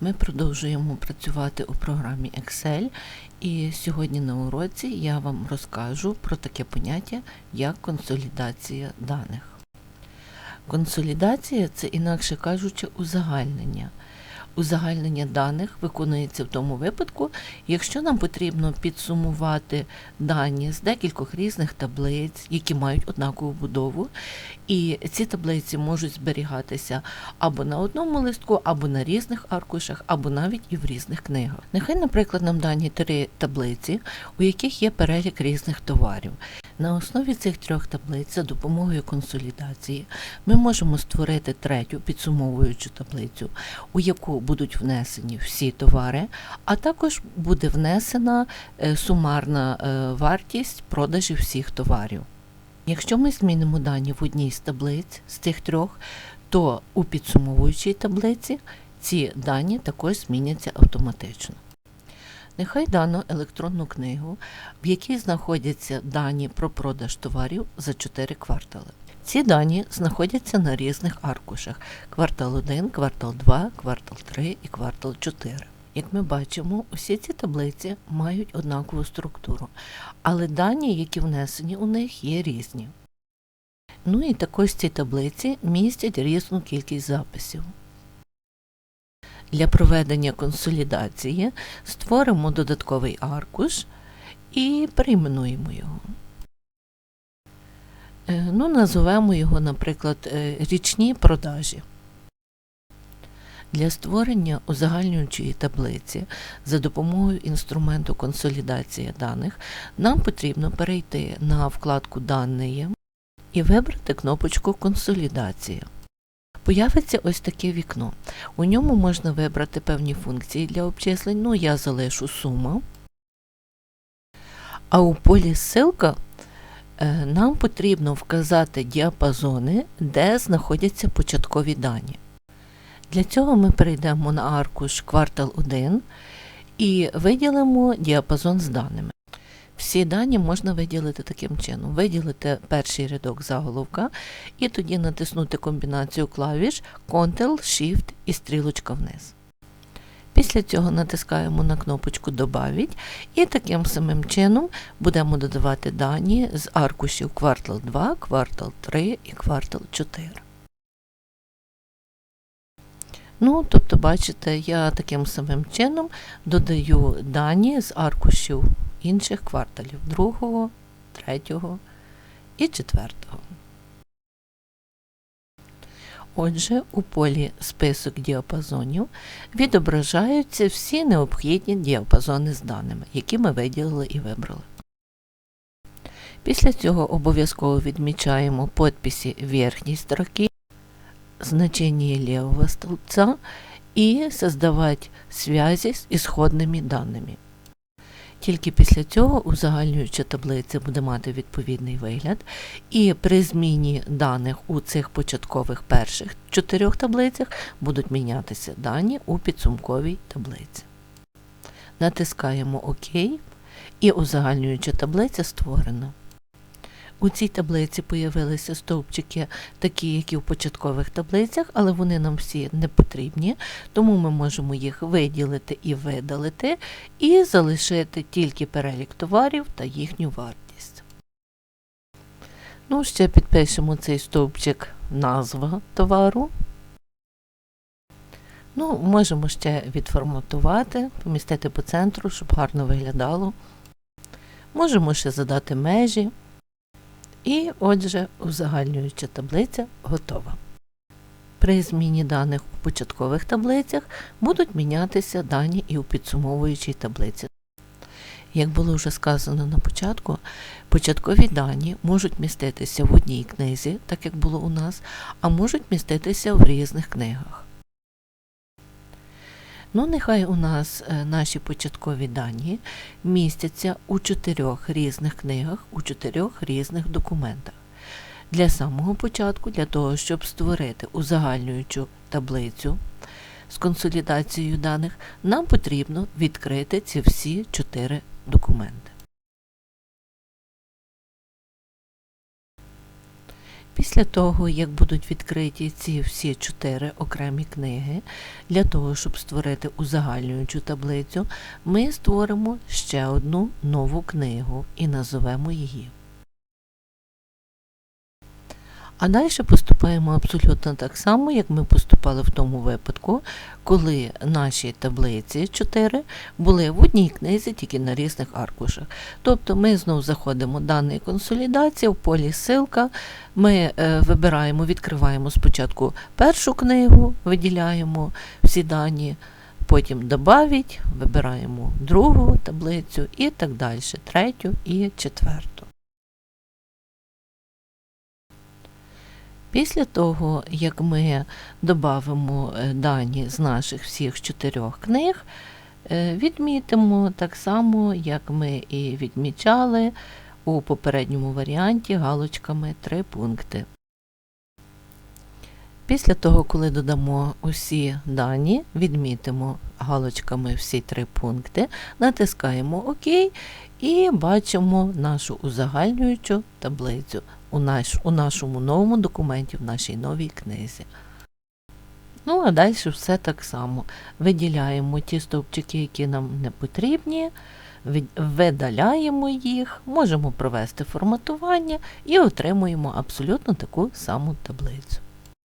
Ми продовжуємо працювати у програмі Excel, і сьогодні на уроці я вам розкажу про таке поняття, як консолідація даних. Консолідація це, інакше кажучи, узагальнення. Узагальнення даних виконується в тому випадку, якщо нам потрібно підсумувати дані з декількох різних таблиць, які мають однакову будову, і ці таблиці можуть зберігатися або на одному листку, або на різних аркушах, або навіть і в різних книгах. Нехай, наприклад, нам дані три таблиці, у яких є перелік різних товарів. На основі цих трьох таблиць за допомогою консолідації ми можемо створити третю підсумовуючу таблицю, у яку будуть внесені всі товари, а також буде внесена е, сумарна е, вартість продажів всіх товарів. Якщо ми змінимо дані в одній з таблиць з цих трьох, то у підсумовуючій таблиці ці дані також зміняться автоматично. Нехай дану електронну книгу, в якій знаходяться дані про продаж товарів за 4 квартали. Ці дані знаходяться на різних аркушах: квартал 1, квартал 2, квартал 3 і квартал 4. Як ми бачимо, усі ці таблиці мають однакову структуру, але дані, які внесені у них, є різні. Ну і також ці таблиці містять різну кількість записів. Для проведення консолідації створимо додатковий аркуш і перейменуємо його. Е, Ну, називемо його, наприклад, е, річні продажі. Для створення узагальнюючої таблиці за допомогою інструменту консолідація даних нам потрібно перейти на вкладку Дані і вибрати кнопочку Консолідація. Появиться ось таке вікно. У ньому можна вибрати певні функції для обчислень. Ну, я залишу сума. А у полі ссылка е, нам потрібно вказати діапазони, де знаходяться початкові дані. Для цього ми перейдемо на аркуш квартал 1 і виділимо діапазон з даними. Всі дані можна виділити таким чином: виділити перший рядок заголовка і тоді натиснути комбінацію клавіш Ctrl-Shift і стрілочка вниз. Після цього натискаємо на кнопочку Добавить і таким самим чином будемо додавати дані з аркушів квартал 2, квартал 3 і квартал 4. Ну, тобто, бачите, я таким самим чином додаю дані з аркушів інших кварталів другого, третього і четвертого. Отже, у полі список діапазонів відображаються всі необхідні діапазони з даними, які ми виділили і вибрали. Після цього обов'язково відмічаємо подписи верхньої строки, значение левого столбца и создавать связи з ісходними даними. Тільки після цього узагальнююча таблиця буде мати відповідний вигляд, і при зміні даних у цих початкових перших чотирьох таблицях будуть мінятися дані у підсумковій таблиці. Натискаємо ОК і узагальнююча таблиця створена. У цій таблиці появилися стовпчики, такі, як і в початкових таблицях, але вони нам всі не потрібні, тому ми можемо їх виділити і видалити, і залишити тільки перелік товарів та їхню вартість. Ну, ще підпишемо цей стовпчик назва товару. Ну, можемо ще відформатувати, помістити по центру, щоб гарно виглядало. Можемо ще задати межі. І отже, узагальнююча таблиця готова. При зміні даних у початкових таблицях будуть мінятися дані і у підсумовуючій таблиці. Як було вже сказано на початку, початкові дані можуть міститися в одній книзі, так як було у нас, а можуть міститися в різних книгах. Ну, нехай у нас е, наші початкові дані містяться у чотирьох різних книгах, у чотирьох різних документах. Для самого початку, для того, щоб створити узагальнюючу таблицю з консолідацією даних, нам потрібно відкрити ці всі чотири документи. Після того, як будуть відкриті ці всі чотири окремі книги, для того, щоб створити узагальнюючу таблицю, ми створимо ще одну нову книгу і назовемо її. А далі поступаємо абсолютно так само, як ми поступали в тому випадку, коли наші таблиці 4 були в одній книзі, тільки на різних аркушах. Тобто ми знову заходимо в даний консолідація, в полі ссылка, ми е, вибираємо, відкриваємо спочатку першу книгу, виділяємо всі дані, потім добавить, вибираємо другу таблицю і так далі, третю і четверту. Після того, як ми додамо дані з наших всіх чотирьох книг, е, відмітимо так само, як ми і відмічали у попередньому варіанті галочками три пункти. Після того, коли додамо усі дані, відмітимо галочками всі три пункти, натискаємо ОК і бачимо нашу узагальнюючу таблицю у, наш, у нашому новому документі, в нашій новій книзі. Ну, а далі все так само. Виділяємо ті стовпчики, які нам не потрібні, видаляємо їх, можемо провести форматування і отримуємо абсолютно таку саму таблицю.